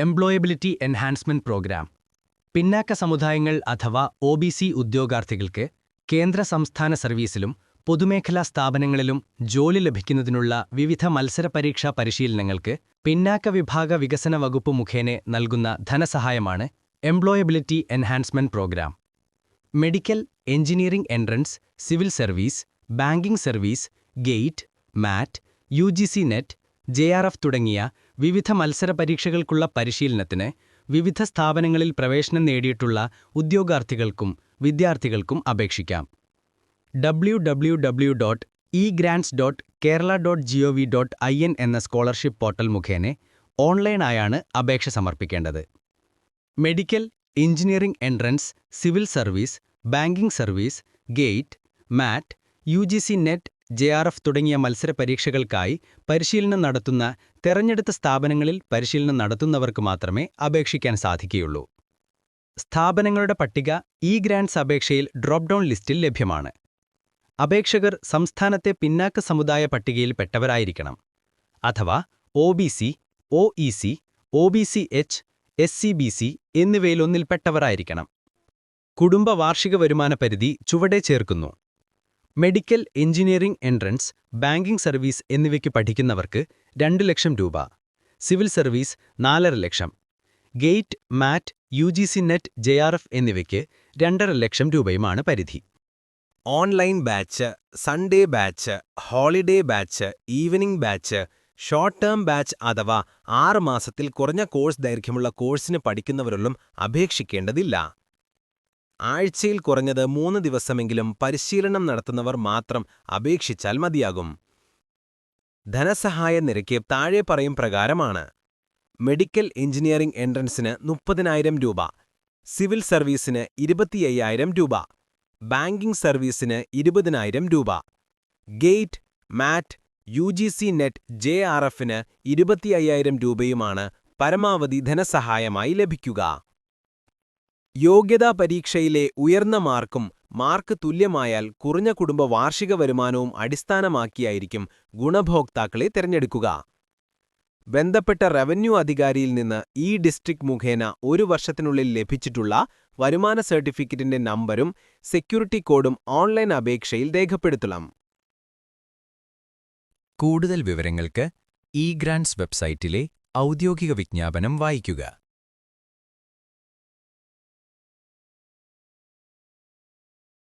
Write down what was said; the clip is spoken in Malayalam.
എംപ്ലോയബിലിറ്റി എൻഹാൻസ്മെന്റ് പ്രോഗ്രാം പിന്നാക്ക സമുദായങ്ങൾ അഥവാ ഒ ബി സി ഉദ്യോഗാർത്ഥികൾക്ക് കേന്ദ്ര സംസ്ഥാന സർവീസിലും പൊതുമേഖലാ സ്ഥാപനങ്ങളിലും ജോലി ലഭിക്കുന്നതിനുള്ള വിവിധ മത്സര പരീക്ഷാ പരിശീലനങ്ങൾക്ക് പിന്നാക്ക വിഭാഗ വികസന വകുപ്പ് മുഖേന നൽകുന്ന ധനസഹായമാണ് employability enhancement programme medical engineering entrance civil service banking service GATE MAT U NET J തുടങ്ങിയ വിവിധ മത്സര പരീക്ഷകൾക്കുള്ള പരിശീലനത്തിന് വിവിധ സ്ഥാപനങ്ങളിൽ പ്രവേശനം നേടിയിട്ടുള്ള ഉദ്യോഗാർത്ഥികൾക്കും വിദ്യാർത്ഥികൾക്കും അപേക്ഷിക്കാം. W W W dot E dot Kerala dot G O V dot I N എന്ന സ്കോളർഷിപ്പ് പോർട്ടൽ മുഖേന ഓൺലൈനായാണ് അപേക്ഷ സമർപ്പിക്കേണ്ടത്. Medical engineering entrance civil service banking service GATE MAT U G C NET J R F തുടങ്ങിയ മത്സര പരീക്ഷകൾക്കായി പരിശീലനം നടത്തുന്ന തെരഞ്ഞെടുത്ത സ്ഥാപനങ്ങളിൽ പരിശീലനം നടത്തുന്നവർക്ക് മാത്രമേ അപേക്ഷിക്കാൻ സാധിക്കുകയുള്ളൂ. സ്ഥാപനങ്ങളുടെ പട്ടിക ഇ ഗ്രാൻസ് അപേക്ഷയിൽ ഡ്രോപ്പ് ഡൗൺ ലിസ്റ്റിൽ ലഭ്യമാണ്. അപേക്ഷകർ സംസ്ഥാനത്തെ പിന്നാക്ക സമുദായ പട്ടികയിൽ പെട്ടവരായിരിക്കണം. അഥവാ O B C O E C O B C H S C B C എന്നിവയിലൊന്നിൽപ്പെട്ടവരായിരിക്കണം കുടുംബ വാർഷിക വരുമാന പരിധി ചുവടെ ചേർക്കുന്നു. Medical engineering entrance banking service എന്നിവയ്ക്ക് പഠിക്കുന്നവർക്ക് രണ്ട് ലക്ഷം രൂപ. സിവിൽ സർവീസ് നാലര ലക്ഷം. GATE MAT U G C NET J R F എന്നിവയ്ക്ക് രണ്ടര ലക്ഷം രൂപയുമാണ് പരിധി. Online batch Sunday batch holiday batch evening batch short term batch അഥവാ ആറ് മാസത്തിൽ കുറഞ്ഞ കോഴ്സ് ദൈർഘ്യമുള്ള കോഴ്സിന് പഠിക്കുന്നവരൊന്നും അപേക്ഷിക്കേണ്ടതില്ല. ആഴ്ചയിൽ കുറഞ്ഞത് മൂന്ന് ദിവസമെങ്കിലും പരിശീലനം നടത്തുന്നവർ മാത്രം അപേക്ഷിച്ചാൽ മതിയാകും. ധനസഹായ നിരക്ക് താഴെ പറയും പ്രകാരമാണ്. മെഡിക്കൽ എഞ്ചിനീയറിംഗ് എൻട്രൻസിന് മുപ്പതിനായിരം രൂപ സിവിൽ സർവീസിന് ഇരുപത്തിയ്യായിരം രൂപ ബാങ്കിംഗ് സർവീസിന് ഇരുപതിനായിരം രൂപ GATE MAT U G C NET J R എഫിന് ഇരുപത്തിയ്യായിരം രൂപയുമാണ് പരമാവധി ധനസഹായമായി ലഭിക്കുക. യോഗ്യതാ പരീക്ഷയിലെ ഉയർന്ന മാർക്കും മാർക്ക് തുല്യമായാൽ കുറഞ്ഞ കുടുംബ വാർഷിക വരുമാനവും അടിസ്ഥാനമാക്കിയായിരിക്കും ഗുണഭോക്താക്കളെ തിരഞ്ഞെടുക്കുക. ബന്ധപ്പെട്ട റവന്യൂ അധികാരിയിൽ നിന്ന് ഈ ഡിസ്ട്രിക്ട് മുഖേന ഒരു വർഷത്തിനുള്ളിൽ ലഭിച്ചിട്ടുള്ള വരുമാന സർട്ടിഫിക്കറ്റിന്റെ നമ്പരും സെക്യൂരിറ്റി കോഡും ഓൺലൈൻ അപേക്ഷയിൽ രേഖപ്പെടുത്തണം. കൂടുതൽ വിവരങ്ങൾക്ക് ഇ ഗ്രാൻഡ്സ് വെബ്സൈറ്റിലെ ഔദ്യോഗിക വിജ്ഞാപനം വായിക്കുക.